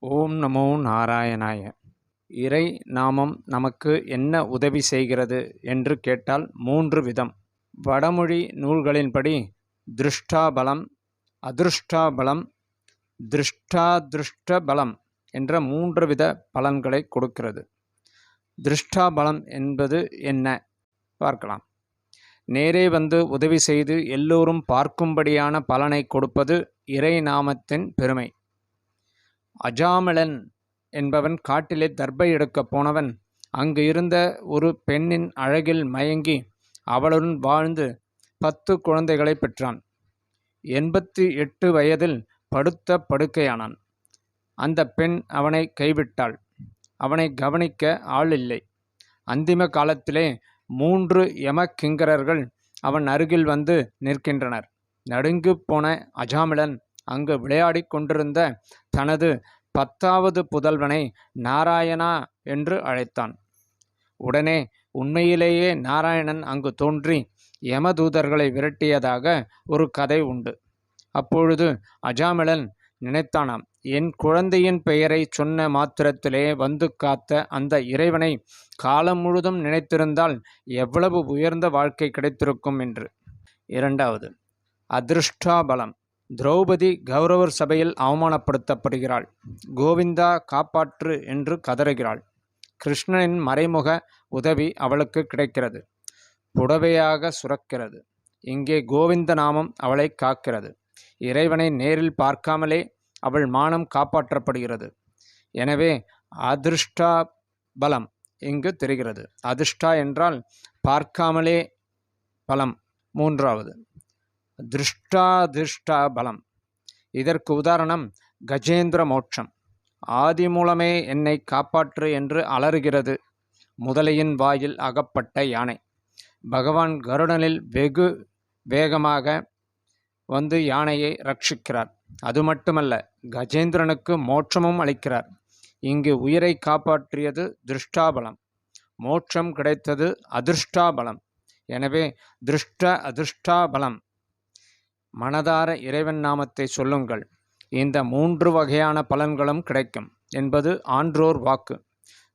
ஓம் நமோ நாராயணாய. இறை நாமம் நமக்கு என்ன உதவி செய்கிறது என்று கேட்டால் மூன்று விதம். வடமொழி நூல்களின்படி திருஷ்டாபலம் அதிருஷ்டாபலம் திருஷ்டாதிருஷ்ட பலம் என்ற மூன்று வித பலன்களை கொடுக்கிறது. திருஷ்டாபலம் என்பது என்ன? பார்க்கலாம். நேரே வந்து உதவி செய்து எல்லோரும் பார்க்கும்படியான பலனை கொடுப்பது இறை நாமத்தின் பெருமை. அஜாமலன் என்பவன் காட்டிலே தர்பை எடுக்கப் போனவன். அங்கு இருந்த ஒரு பெண்ணின் அழகில் மயங்கி அவளுடன் வாழ்ந்து பத்து குழந்தைகளை பெற்றான். எண்பத்தி எட்டு வயதில் படுத்த படுக்கையானான். அந்த பெண் அவனை கைவிட்டாள். அவனை கவனிக்க ஆள் இல்லை. அந்திம காலத்திலே மூன்று யமக்கிங்கரர்கள் அவன் அருகில் வந்து நிற்கின்றனர். நடுங்கு போன அஜாமிலன் அங்கு விளையாடிக் கொண்டிருந்த தனது பத்தாவது புதல்வனை நாராயணா என்று அழைத்தான். உடனே உண்மையிலேயே நாராயணன் அங்கு தோன்றி யமதூதர்களை விரட்டியதாக ஒரு கதை உண்டு. அப்பொழுது அஜாமிலன் நினைத்தானாம் என் குழந்தையின் பெயரை சொன்ன மாத்திரத்திலே வந்து காத்த அந்த இறைவனை காலம் முழுதும் நினைத்திருந்தால் எவ்வளவு உயர்ந்த வாழ்க்கை கிடைத்திருக்கும் என்று. இரண்டாவது அதிருஷ்டாபலம். திரௌபதி கௌரவர் சபையில் அவமானப்படுத்தப்படுகிறாள். கோவிந்தா காப்பாற்று என்று கதறுகிறாள். கிருஷ்ணனின் மறைமுக உதவி அவளுக்கு கிடைக்கிறது. புடவையாக சுரக்கிறது. இங்கே கோவிந்த நாமம் அவளை காக்கிறது. இறைவனை நேரில் பார்க்காமலே அவள் மானம் காப்பாற்றப்படுகிறது. எனவே அதிருஷ்டா பலம் இங்கு தெரிகிறது. அதிர்ஷ்டா என்றால் பார்க்காமலே பலம். மூன்றாவது திருஷ்டாதிர்ஷ்டா பலம். இதற்கு உதாரணம் கஜேந்திர மோட்சம். ஆதி மூலமே என்னை காப்பாற்று என்று அலறுகிறது. முதலையின் வாயில் அகப்பட்ட யானை. பகவான் கருடனில் வெகு வேகமாக வந்து யானையை ரட்சிக்கிறார். அது மட்டுமல்ல கஜேந்திரனுக்கு மோட்சமும் அளிக்கிறார். இங்கு உயிரை காப்பாற்றியது திருஷ்டாபலம் மோட்சம் கிடைத்தது அதிர்ஷ்டாபலம் எனவே திருஷ்ட அதிர்ஷ்டாபலம் மனதார இறைவன் நாமத்தை சொல்லுங்கள். இந்த மூன்று வகையான பலன்களும் கிடைக்கும் என்பது ஆன்றோர் வாக்கு.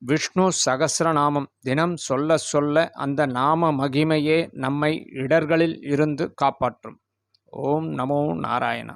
விஷ்ணு சகசிரநாமம் தினம் சொல்ல சொல்ல அந்த நாம மகிமையே நம்மை இடர்களில் இருந்து காப்பாற்றும். ஓம் நமோ நாராயணா.